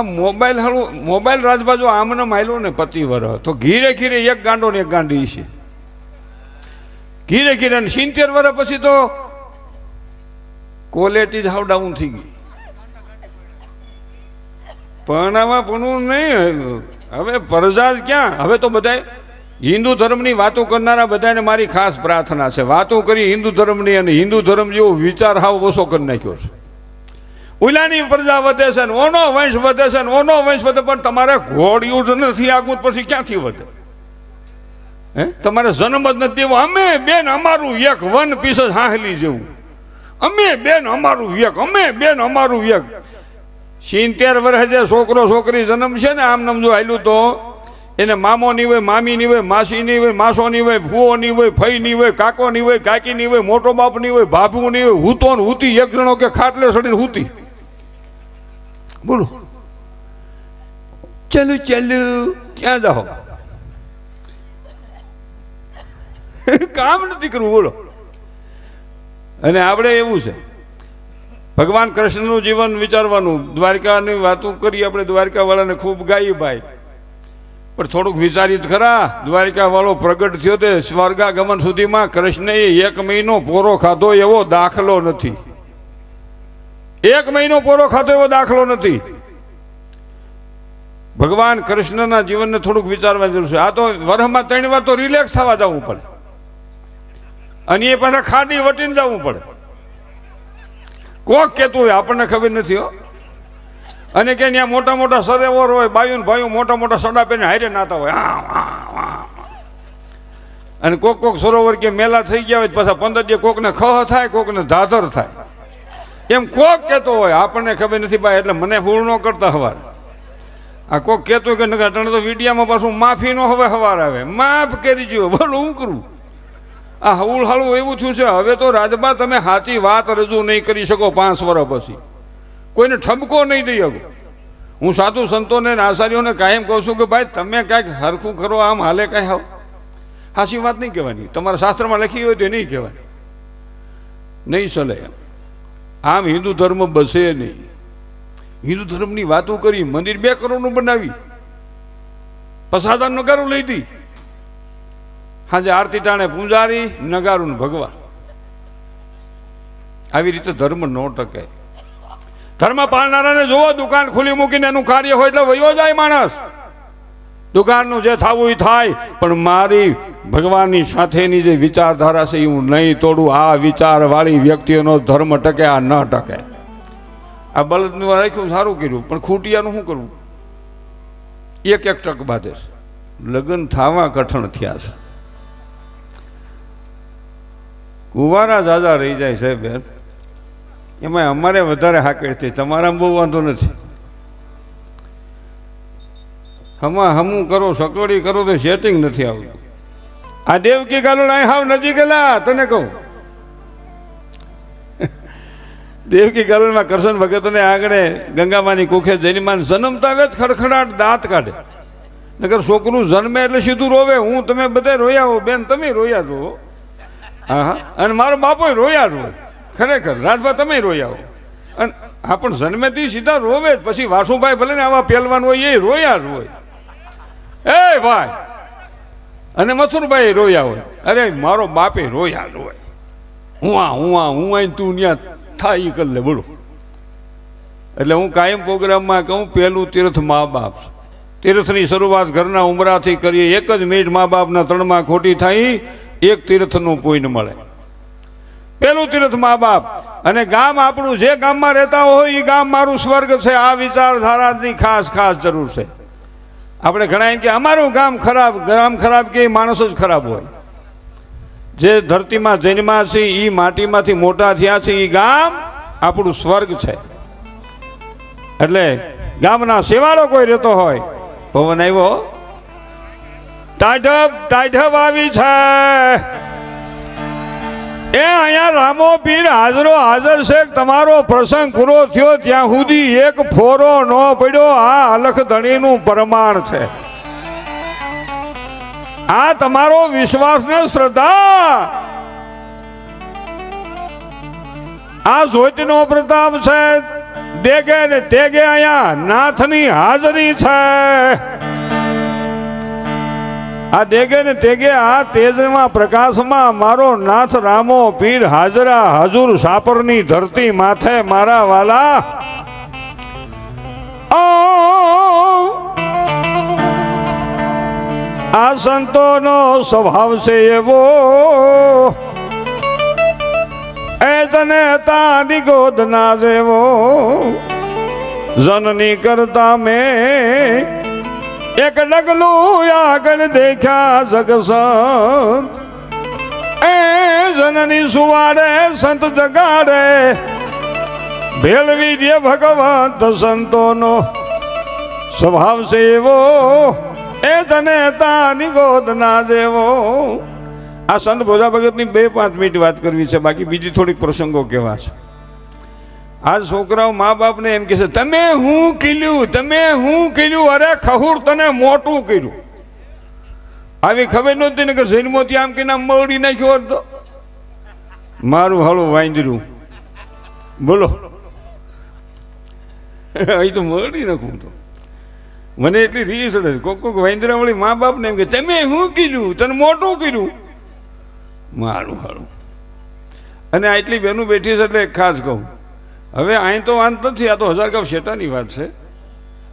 આ મોબાઈલ હાલું મોબાઈલ રાજબાજુ આમને માયલો ને પતિ વર. તો ઘીરે ઘીરે એક ગાંડો ને એક ગાંડી છે. ઘીરે ઘીરે ને સિત્તેર વર્ષ પછી તો ક્વોલિટી હાવ ડાઉન થઈ ગઈ. આમાં પણ નહીં, હવે પરજા ક્યાં? હવે તો બધાય હિન્દુ ધર્મની વાતો કરનારા બધાને મારી ખાસ પ્રાર્થના છે. વાતો કરી હિન્દુ ધર્મની અને હિન્દુ ધર્મ જેવો વિચાર હાવ ઓછો કરી નાખ્યો છે. ઉલાની પ્રજા વધે છે ને ઓનો વંશ વધે છે ને ઓનો વંશ વધે, પણ તમારે ઘોડિયું જ નથી આગું પછી ક્યાંથી વધે? હે? તમારે જન્મ જ નથી દેવો. અમે બેન અમારું એક વન પીસ જ હાહલી જેવું. અમે બેન અમારું એક, અમે બેન અમારું એક. સિત્તેર વર્ષે જે છોકરો છોકરી જન્મ છે ને, આમ નમજો હાલ્યું તો, એને મામો ની હોય મામી ની હોય માસી ની હોય માસો ની હોય ફુઓ ની હોય ફઈ ની હોય કાકો ની હોય કાકી ની હોય, મોટો બાપની હોય ભાભુ ની હોય હૂતો ને હૂતી, એક જણો કે ખાટલે સડીને હૂતી. બોલો. ચાલુ ચાલુ ક્યાં જાઓ? કામ નથી કરવું, બોલો. અને આપણે એવું છે. ભગવાન કૃષ્ણનું જીવન વિચારવાનું. દ્વારકાની વાતો કરી આપણે દ્વારિકાવાળાને ખૂબ ગાઈ ભાઈ. પણ થોડુંક વિચારિત ખરા. દ્વારિકાવાળો પ્રગટ થયો તે સ્વર્ગાગમન સુધીમાં કૃષ્ણએ એક મહિનો પોરો ખાધો એવો દાખલો નથી. એક મહિનો પૂરો ખાતો એવો દાખલો નથી. ભગવાન કૃષ્ણના જીવનને થોડુંક વિચારવાની જરૂર છે. આ તો વરહમાં ત્રણ વાર તો રિલેક્સ થવા જવું પડે. અને એ પાછા ખાડી વટીને જવું પડે. કોક કહેતું હોય, આપણને ખબર નથી હો. અને કે ત્યાં મોટા મોટા સરોવર હોય, બાયુ ભાઈઓ મોટા મોટા સડા પહેરીને હારે નાતા હોય. અને કોક કોક સરોવર કે મેલા થઈ ગયા હોય પાછા પંદર જે કોકને ખહ થાય, કોકને ધાધર થાય. એમ કોક કહેતો હોય, આપણને ખબર નથી ભાઈ, એટલે મને ફૂલ ન કરતા હવાર. આ કોક કહેતો કે, નકર અટાણે તો વિડીયામાં પાછું માફી નો હવે હવાર આવે. માફ કરી જુઓ બોલો, હું કરું? આ હવુલ હાલું એવું થયું છે, હવે તો રાજબા તમે સાચી વાત રજૂ નહીં કરી શકો પાંચ વર્ષ પછી. કોઈને ઠપકો નહીં દઈ શકો. હું સાધુ સંતોને આચાર્યોને કાયમ કહું છું કે, ભાઈ, તમે કાંઈક હરખું કરો, આમ હાલે કાંઈ આવ સાચી વાત નહીં કહેવાની. તમારા શાસ્ત્રમાં લખી હોય તો નહીં કહેવાની નહીં ચલે એમ. આમ હિન્દુ ધર્મ બસે નહીં. હિન્દુ ધર્મની વાતો કરી, મંદિર બે કરોડનું બનાવી. પસાદાન નગારું લઈ દી. હાજે આરતી ટાણે પૂંજારી નગારું ભગવાન. આવી રીતે ધર્મ ન ટકે. ધર્મ પાળનારાને જુઓ દુકાન ખુલી મૂકીને એનું કાર્ય હોય એટલે વયો જાય માણસ. દુકાનનું જે થવું એ થાય, પણ મારી ભગવાનની સાથેની જે વિચારધારા છે એ હું નહીં તોડું. આ વિચારવાળી વ્યક્તિઓનો ધર્મ ટકે, આ ન ટકે. આ બળદનું રાખ્યું, સારું કર્યું, પણ ખૂટિયાનું શું કરવું? એક એક ટક બાંધે લગ્ન થવા કઠણ થયા છે. કુવારા દાદા રહી જાય છે બેન. એમાં અમારે વધારે હાકેડ થઈ તમારામાં બહુ વાંધો નથી. હમા હમું કરો સકડી કરો તો સેટિંગ નથી આવતું. આ દેવકી ગાલુડ અહીં હાવ નજીક ગયેલા, તને કહું. દેવકી ગાલુડમાં કરશન ભગતને આગળ ગંગામાની કુખે જૈનમાન જન્મતા જ ખડખડાટ દાંત કાઢે. નકર છોકરું જન્મે એટલે સીધું રોવે, હું તમે બધા રોયા હો, બેન તમે રોયા છો હા. હા અને મારો બાપો રોયા જ ખરેખર, રાજભા તમે રોયા હો. અને હા પણ જન્મેથી સીધા રોવે જ, પછી વાસુભાઈ ભલે ને આવા પહેલવાન હોય, એ રોયા જ હોય. એ ભાઈ અને મથુરભાઈ રોયા હોય. અરે, મારો બાપે રોયા રોય હું આ હું આ હું આ તું ત્યાં થાય ઈ કરી લે, બોલો. એટલે હું કાયમ પ્રોગ્રામમાં કહું, પહેલું તીર્થ મા બાપ. તીર્થની શરૂઆત ઘરના ઉમરાથી કરીએ. એક જ મિનિટ મા બાપના ત્રણમાં ખોટી થાય એક તીર્થનું પુણ્ય મળે. પેલું તીર્થ મા બાપ. અને ગામ આપણું જે ગામમાં રહેતા હોય એ ગામ મારું સ્વર્ગ છે. આ વિચારધારાની ખાસ ખાસ જરૂર છે. આપણે ઘણા એમ કે અમારું ગામ ખરાબ ગામ ખરાબ કે માણસ જ ખરાબ હોય. જે ધરતીમાં જન્મા છે એ માટીમાંથી મોટા થયા છે એ ગામ આપણું સ્વર્ગ છે. એટલે ગામના સેવાળો કોઈ રહેતો હોય, પવન આવ્યો ટાઢબ ટાઢબ આવી છે. એ અહીંયા રામો પીર હાજરો હાજર છે. તમારો પ્રસંગ પૂરો થયો ત્યાં સુધી એક ફોરો ન પડ્યો. આ અલખ ધણીનું પ્રમાણ છે. આ તમારો વિશ્વાસ ને શ્રદ્ધા. આ જ્યોતિનો પ્રતાપ છે. દેગે ને તેગે અહીંયા નાથની હાજરી છે. આ દેગે ને તેગે આ તેજમાં, પ્રકાશમાં મારો નાથ રામો પીર હાજરા હજુર સાપરની ધરતી માથે મારા વાલા. આ સંતોનો સ્વભાવ છે એવો. એ તને તારી ગોદ ના જેવો. જનની કરતા મેં એક ડગલું આગળ દેખ્યા જગસંત. એ જનની સુવાડે સંત જગાડે. ભેળવી દે ભગવંત સંતોનો સ્વભાવ છે એવો એ તને તાની ગોદ ના દેવો. આ સંત ભોજા ભગતની બે પાંચ મિનિટ વાત કરવી છે, બાકી બીજી થોડીક પ્રસંગો કહેવા છે. આ છોકરાઓ મા બાપને એમ કહે છે, તમે હું કીલ્યું તમે હું કીલ્યું અરે ખહુર તને મોટું કર્યું. આવી ખબર નહોતી ને કે જન્મોથી આમ કે નામ મળી નાખ્યો તો? મારું હળું વાંદરું બોલો. અહીં તો મળી નાખું તો. મને એટલી રીસ. કોક કોક વાંદરા વળી મા બાપને એમ કે, તમે હું કીધું તને મોટું કીધું મારું હારું અને આટલી બહેનું બેઠી છે એટલે ખાસ કહું. હવે અહીં તો વાંધ નથી, આ તો હજાર ગાવ શેટાની વાત છે.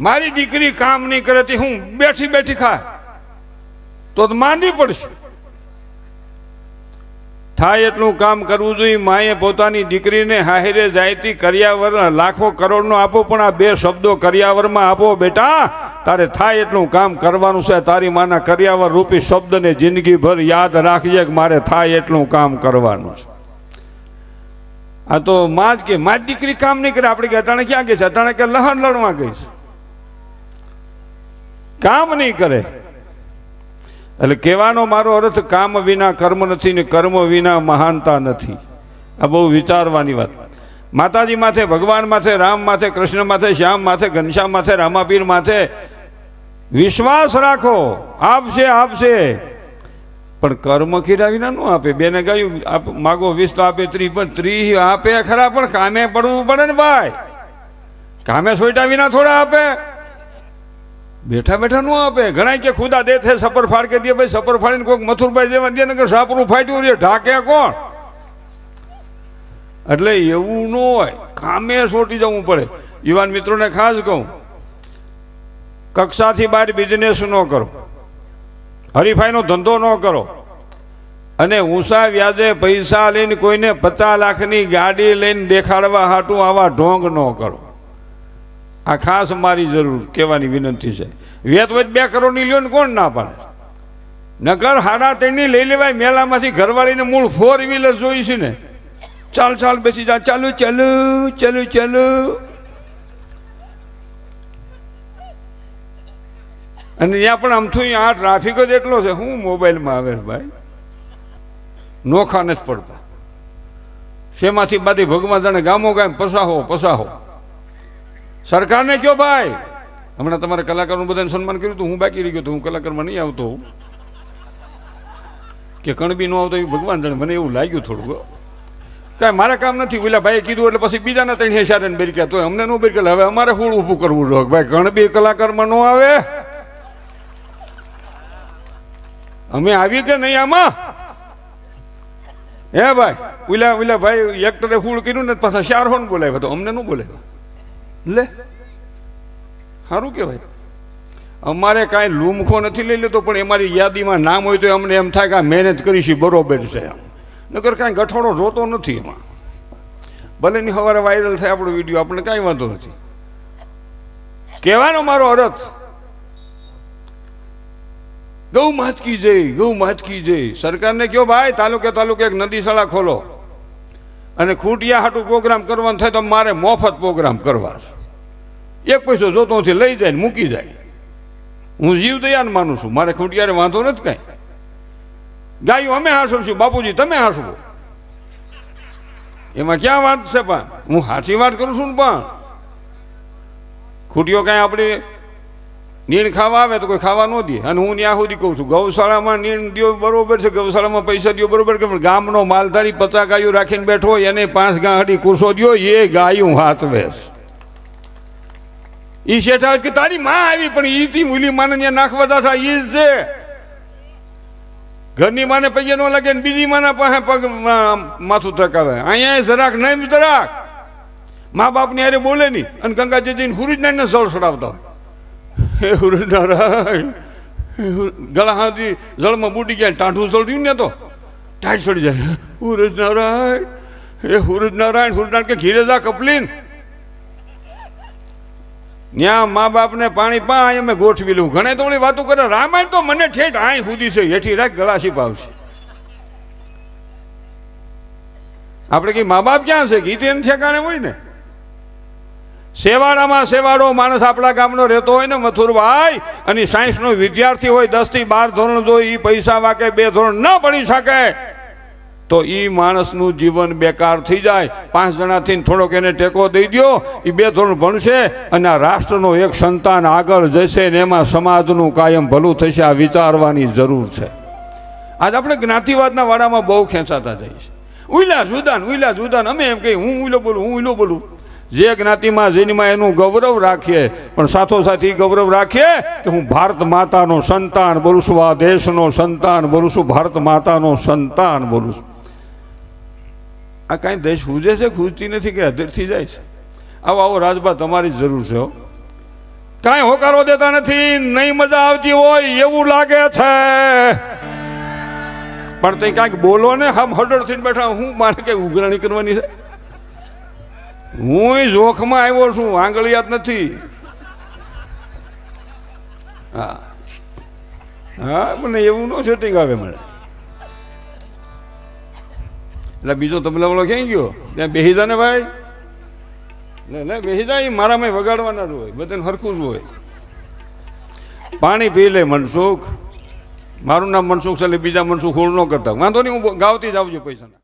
મારી દીકરી કામ નહીં કરે તે હું બેઠી બેઠી ખા તો માંદી પડશે. થાય એટલું કામ કરવું જોઈએ, માએ પોતાની દીકરીને હાહેરે જાયતી કર્યાવર લાખો કરોડનો આપો, પણ આ બે શબ્દો કર્યાવરમાં આપો બેટા. તારે થાય એટલું કામ કરવાનું છે, તારી માના કર્યાવર રૂપી શબ્દને જિંદગીભર યાદ રાખજે કે મારે થાય એટલું કામ કરવાનું છે. આ તો માં જ કે મારી દીકરી કામ નહીં કરે. આપણે કે અટાણે ક્યાં ગઈ છે? અટાણે કે લહણ લડવા ગઈ કામ નહીં કરે. એટલે કહેવાનો મારો અર્થ, કામ વિના કર્મ નથી ને કર્મ વિના મહાનતા નથી. આ બહુ વિચારવાની વાત. માતાજી માથે, ભગવાન માથે, રામ માથે, કૃષ્ણ માથે, શ્યામ માથે, ઘનશ્યામ માથે, રામાપીર માથે વિશ્વાસ રાખો. આપશે આપશે. પણ કર્મ ખીરા વિના ન આપે. બેને કહ્યું, આપ માગો વીસ તો આપે, ત્રીસ પણ ત્રીસ આપે ખરા, પણ કામે પડવું પડે ને ભાઈ. કામે સોઈટા વિના થોડા આપે. બેઠા બેઠા નું આપે. ઘણા કે ખુદા દે છે સફર ફાડ કે દે, ભાઈ સફર ફાડીને કોઈક મથુરભાઈ જેવા દે ને કે સાપરું ફાટ્યું રે. ઢાકે કોણ? એટલે એવું ન હોય. કામે સોટી જવું પડે. યુવાન મિત્રોને ખાસ કહું, કક્ષાથી બહાર બિઝનેસ ન કરો. હરીફાઈનો ધંધો ન કરો. અને ઊંસા વ્યાજે પૈસા લઈને કોઈને પચાસ લાખની ગાડી લઈને દેખાડવા હાટું આવા ઢોંગ ન કરો. આ ખાસ મારી જરૂર કહેવાની વિનંતી છે. વેત વચ બે કરોડની લ્યો ને કોણ ના પાડે? નગર હાડા તેની લઈ લેવાય, મેલામાંથી ઘરવાળીને મૂળ ફોર વ્હીલર જોઈ છે ને. ચાલ ચાલ, બેસી જા. ચાલુ ચાલુ ચાલુ ચાલુ. અને ત્યાં પણ આમથું આ ટ્રાફિક જ એટલો છે. હું મોબાઈલમાં આવે ભાઈ. નોખા નથી પડતા. શેમાંથી બાધી ભગવાન જાણે ગામો ગામ પસાહો પસાહો. સરકારને કયો ભાઈ? હમણાં તમારે કલાકારનું બધાને સન્માન કર્યું હતું, હું બાકી રહી ગયો તો હું કલાકારમાં નહીં આવતો. કે કણબી ન આવતો એવું ભગવાન જાણે મને એવું લાગ્યું થોડું કાંઈ મારે કામ નથી. ઓલા ભાઈએ કીધું એટલે પછી બીજાના ત્રણ હેસારે બેરક્યા. તો અમને ન બેરક્યા. હવે અમારે હું ઊભું કરવું રહ્યો. ભાઈ કણબી કલાકારમાં ન આવે. અમે આવી કે નહીં આમાં? હે ભાઈ, ઉલા ઉલા ભાઈ, એક્ટરે ફૂલ કર્યું ને પાછા શારહોન હોન બોલાવ્યા તો અમને ન બોલાવ્યો. લે સારું કહેવાય. અમારે કાંઈ લૂમખો નથી લઈ લેતો, પણ અમારી યાદીમાં નામ હોય તો અમને એમ થાય કે આ મહેનત કરીશી, બરોબર છે એમ. નગર કાંઈ ગઠોડો જોતો નથી એમાં. ભલે ની સવારે વાયરલ થાય આપણો વીડિયો, આપણને કાંઈ વાંધો નથી. કહેવાનો મારો અરથ ગૌ માતકી જય, ગૌ માતકી જય. સરકારને કયો ભાઈ, તાલુકે તાલુકે એક નદીશાળા ખોલો. અને ખૂટિયા હાટું પ્રોગ્રામ કરવાનો થાય તો મારે મફત પ્રોગ્રામ કરવા એક પૈસો જોતો નથી, લઈ જાય ને મૂકી જાય. હું જીવ દયાન માનું છું. મારે ખૂંટિયારે વાંધો નથી કાંઈ. ગાયું અમે હાંસવશું, બાપુજી તમે હાંસવો. એમાં ક્યાં વાત છે પણ? હું હાથી વાત કરું છું ને પણ. ખૂટીઓ કાંઈ આપણી નીણ ખાવા આવે તો કોઈ ખાવા ન દે. અને હું ત્યાં સુધી કહું છું, ગૌશાળામાં નીણ દો બરોબર છે, ગૌશાળામાં પૈસા દો બરોબર કે પણ ગામનો માલધારી પચા ગાયો રાખીને બેઠો હોય, એને પાંચ ગાંહડી કુરસો દો એ ગાયું હાથવે એ શેઠા કે તારી માં આવી, પણ ઈ થી મૂલી માને ત્યાં નાખવા દાઠા ઈ છે. ઘરની માને પૈસા ન લાગે ને બીજી માના પાસે પગ માથું થકાવે. અહીંયા જરાક નહીં જરાક. મા બાપની અરે બોલે નહીં અને ગંગાજીજીને હુરજનારાયણને જળ ચડાવતા હોય. હે હુરજનારાયણ હે ગળા હાથી જળમાં બુડી ગયા ટાંઠું રહ્યું ને તો ટાઈટ ચડી જાય. હુરજનારાયણ હે હુરજનારાયણ હુરજનારાયણ કે ઘીરે જા કપલીન. ત્યાં મા બાપને પાણી પા અહીં અમે ગોઠવી લઉં. ઘણે તો ઓલી વાતો કરે, રામાયણ તો મને ઠેઠ અહીં સુધી છે, હેઠી રાખ ગળાશી પાવશે. આપણે કઈ મા બાપ ક્યાં છે? ગીત એમ ઠેકાણે હોય ને? સેવાડામાં સેવાડો માણસ આપણા ગામનો રહેતો હોય ને મથુરભાઈ, અને સાયન્સનો વિદ્યાર્થી હોય દસથી બાર ધોરણ જો એ પૈસા વાકે, બે ધોરણ ન ભણી શકે, તો એ માણસનું જીવન બેકાર થઈ જાય. પાંચ જણાથી થોડોક એને ટેકો દઈ દો એ બે ધોરણ ભણશે, અને આ રાષ્ટ્રનો એક સંતાન આગળ જશે ને એમાં સમાજનું કાયમ ભલું થશે, આ વિચારવાની જરૂર છે. આજ આપણે જ્ઞાતિવાદના વાડામાં બહુ ખેંચાતા જઈએ છીએ. ઉઈલા જુદાન ઉઈલા જુદાન, અમે એમ કહીએ, હું ઉઈલો બોલું, હું ઉઈલો બોલું. જે જ્ઞાતિમાં જેનીમાં એનું ગૌરવ રાખીએ, પણ સાથોસાથ એ ગૌરવ રાખીએ કે હું ભારત માતાનો સંતાન બોલું છું, આ દેશનો સંતાન બોલું છું, ભારત માતાનો સંતાન બોલું છું. આ કાંઈ દેશ ખૂજે છે, ખૂજતી નથી કે અધીરથી જાય છે? આવો આવો રાજભા, તમારી જરૂર છે કાંઈ હોકારો દેતા નથી, નહીં મજા આવતી હોય એવું લાગે છે. પણ તે કાંઈક બોલો ને, હમ હડળ થઈને બેઠા, હું મારે કઈ ઉઘરાણી કરવાની છે? હું જોખમાં આવ્યો છું આંગળિયાત નથી. હા. હા, મને એવું ન સેટિંગ આવે મને. એટલે બીજો તબલા વાળો ક્યાં ગયો? ત્યાં બેહીદા ને ભાઈ? ને ને, બેહીદા એ મારામાં વગાડવાના જ હોય, બધાને હરખું જ હોય. પાણી પી લે મનસુખ. મારું નામ મનસુખ છે, એટલે બીજા મનસુખ હોળ ન કરતા. વાંધો નહીં, હું ગાવતી જ આવજો પૈસાના.